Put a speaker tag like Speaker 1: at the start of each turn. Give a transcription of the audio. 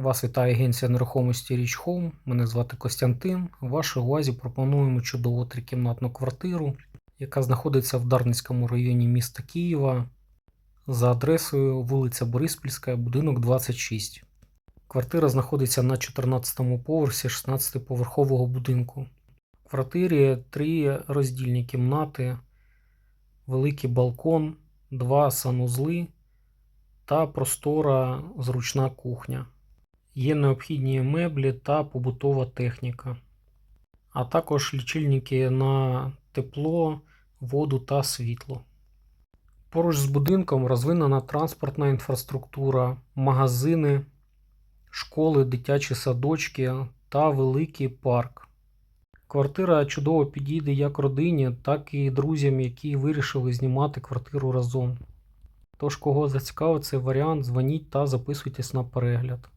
Speaker 1: Вас вітає агенція нерухомості Річ Home. Мене звати Костянтин. В вашій увазі пропонуємо чудову трикімнатну квартиру, яка знаходиться в Дарницькому районі міста Києва за адресою вулиця Бориспільська, будинок 26. Квартира знаходиться на 14-му поверсі 16-поверхового будинку. В квартирі три роздільні кімнати, великий балкон, два санузли та простора зручна кухня. Є необхідні меблі та побутова техніка, а також лічильники на тепло, воду та світло. Поруч з будинком розвинена транспортна інфраструктура, магазини, школи, дитячі садочки та великий парк. Квартира чудово підійде як родині, так і друзям, які вирішили знімати квартиру разом. Тож, кого зацікавив цей варіант, дзвоніть та записуйтесь на перегляд.